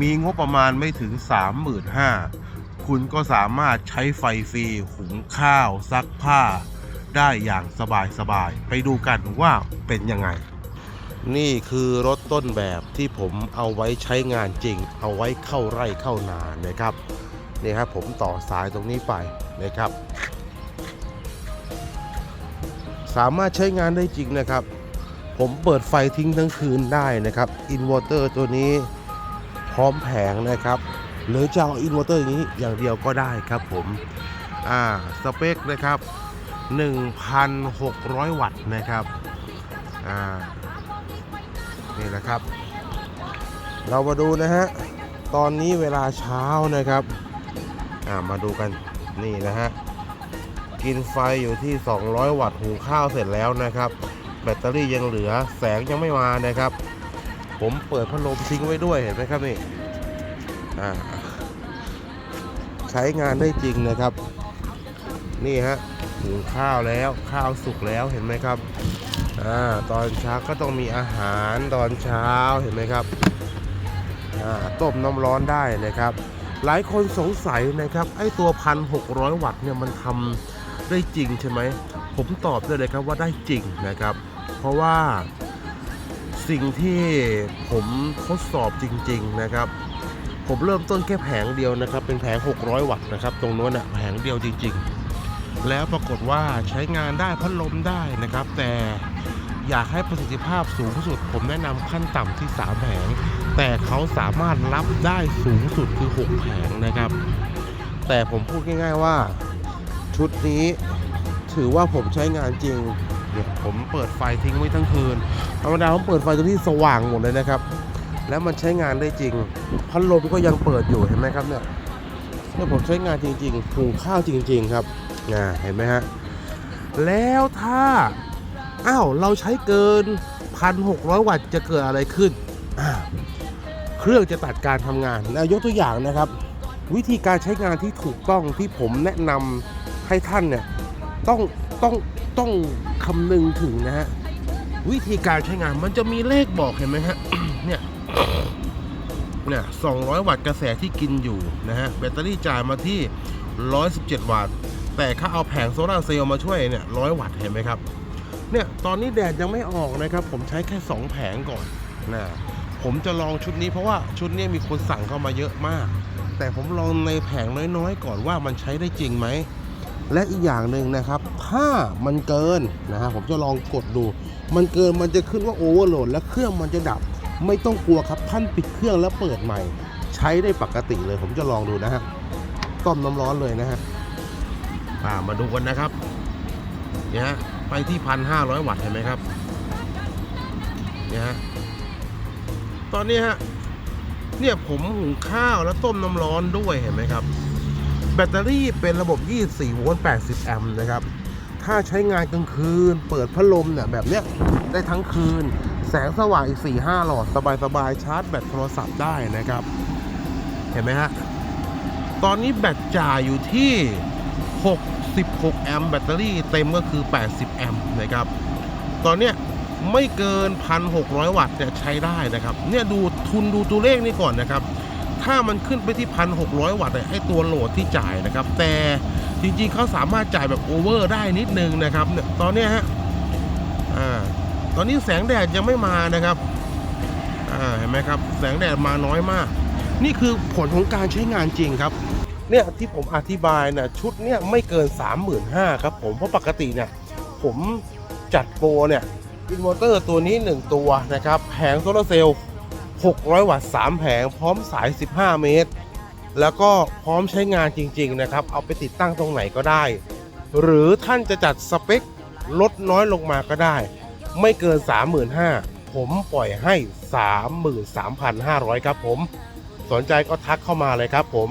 มีงบประมาณไม่ถึง 35,000 คุณก็สามารถใช้ไฟฟรีหุงข้าว ซักผ้า ได้อย่างสบายๆ ไปดูกันว่าเป็นยังไง นี่คือรถต้นแบบที่ผมเอาไว้ใช้งานจริง เอาไว้เข้าไร่เข้านานะครับนี่ครับผมต่อสายตรงนี้ไปนะครับ สามารถใช้งานได้จริงนะครับ ผมเปิดไฟทิ้งทั้งคืนได้นะครับ อินเวอร์เตอร์ตัวนี้ พร้อมแผงนะครับ หรือจะเอาอินเวอร์เตอร์อย่างนี้อย่างเดียวก็ได้ครับผมอ่าสเปคนะครับ 1,600 วัตต์นะครับอ่านี่แหละครับ เรามาดูนะฮะ ตอนนี้เวลาเช้านะครับอ่ามาดูกันนี่นะฮะ กินไฟอยู่ที่ 200 วัตต์หุงข้าวเสร็จแล้วนะครับ แบตเตอรี่ยังเหลือแสงยังไม่มานะครับ ผมเปิดพัดลมทิ้งไว้ด้วยเห็นไหมครับนี่ใช้งานได้จริงนะครับ นี่ฮะหุงข้าวแล้วข้าวสุกแล้วเห็นไหมครับอตอนเช้าก็ต้องมีอาหารตอนเช้าเห็นไหมครับต้มน้ำร้อนได้นะครับ หลายคนสงสัยนะครับไอ้ตัวพันหกร้อยวัตต์เนี่ยมันทำได้จริงใช่ไหมผมตอบได้เลยครับว่าได้จริงนะครับ เพราะว่า สิ่งที่ผมทดสอบจริง ๆนะครับ ผมเริ่มต้นแค่แผงเดียวนะครับ เป็นแผง 600 วัตต์นะครับ ตรงโน้นอะแผงเดียวจริง ๆ แล้วปรากฏว่าใช้งานได้พัดลมได้นะครับ แต่อยากให้ประสิทธิภาพสูงสุด ผมแนะนำขั้นต่ำที่ 3 แผง แต่เขาสามารถรับได้สูงสุดคือ 6 แผงนะครับ แต่ผมพูดง่าย ๆว่าชุดนี้ถือว่าผมใช้งานจริง เนี่ยผมเปิดไฟทิ้งไว้ทั้งคืนธรรมดาผมเปิดไฟตรงที่สว่างหมดเลยนะครับ แล้วมันใช้งานได้จริงพัดลมก็ยังเปิดอยู่เห็นไหมครับเนี่ยเนี่ยผมใช้งานจริงๆหุงข้าวจริง ๆ ครับอ่าเห็นไหมฮะแล้วถ้าอ้าวเราใช้เกิน 1,600 วัตต์จะเกิดอะไรขึ้น เครื่องจะตัดการทำงานนะยกตัวอย่างนะครับ วิธีการใช้งานที่ถูกต้องที่ผมแนะนำให้ท่านเนี่ยต้อง ต้องต้องคำนึงถึงนะฮะวิธีการใช้งานมันจะมีเลขบอกเห็นไหมฮะ เนี่ยเนี่ย200 วัตต์กระแสที่กินอยู่นะฮะ แบตเตอรี่จ่ายมาที่ 117 วัตต์ แต่ถ้าเอาแผงโซลาร์เซลล์มาช่วยเนี่ย100วัตต์เห็นไหมครับ เนี่ยตอนนี้แดดยังไม่ออกนะครับ ผมใช้แค่ 2 แผงก่อนนะผมจะลองชุดนี้เพราะว่าชุดนี้มีคนสั่งเข้ามาเยอะมาก แต่ผมลองในแผงน้อยๆ ก่อนว่ามันใช้ได้จริงไหม และอีกอย่างหนึ่งนะครับ ถ้ามันเกินนะฮะผมจะลองกดดู มันเกินมันจะขึ้นว่าโอเวอร์โหลดและเครื่องมันจะดับ ไม่ต้องกลัวครับท่านปิดเครื่องแล้วเปิดใหม่ ใช้ได้ปกติเลย ผมจะลองดูนะฮะต้มน้ำร้อนเลยนะฮะมาดูกันนะครับเนี่ยฮะไปที่พันห้าร้อยวัตต์เห็นไหมครับเนี่ยฮะตอนนี้ฮะเนี่ยผมหุงข้าวแล้วต้มน้ำร้อนด้วยเห็นไหมครับ แบตเตอรี่เป็นระบบ 24 โวลต์ 80 แอมป์นะครับ ถ้าใช้งานกลางคืน เปิดพัดลมเนี่ยแบบเนี้ยได้ทั้งคืน แสงสว่างอีก 4-5 หลอด สบายๆ ชาร์จแบตโทรศัพท์ได้นะครับ เห็นไหมฮะ ตอนนี้แบตจ่ายอยู่ที่ 66 แอมป์แบตเตอรี่เต็มก็คือ 80 แอมป์นะครับ ตอนเนี้ยไม่เกิน 1,600 วัตต์เนี่ยใช้ได้นะครับ เนี่ยดูทุนดูตัวเลขนี่ก่อนนะครับ ถ้ามันขึ้นไปที่1,600วัตต์เนี่ยไอตัวโหลดที่จ่ายนะครับ แต่จริงๆเขาสามารถจ่ายแบบโอเวอร์ได้นิดนึงนะครับเนี่ยตอนนี้ฮะอ่าตอนนี้แสงแดดยังไม่มานะครับอ่าเห็นไหมครับ แสงแดดมาน้อยมาก นี่คือผลของการใช้งานจริงครับเนี่ยที่ผมอธิบายนะชุดเนี่ยไม่เกิน 35,000ครับผมเพราะปกติเนี่ยผมจัดโปรเนี่ยอินเวอร์เตอร์ตัวนี้ 1 ตัวนะครับแผงโซลาเซลล์ 600 วัตต์ 3 แผง พร้อมสาย 15 เมตร แล้วก็พร้อมใช้งานจริง ๆ นะครับ เอาไปติดตั้งตรงไหนก็ได้ หรือท่านจะจัดสเปค ลดน้อยลงมาก็ได้ ไม่เกิน 35,000 ผมปล่อยให้ 33,500 ครับผม สนใจก็ทักเข้ามาเลยครับผม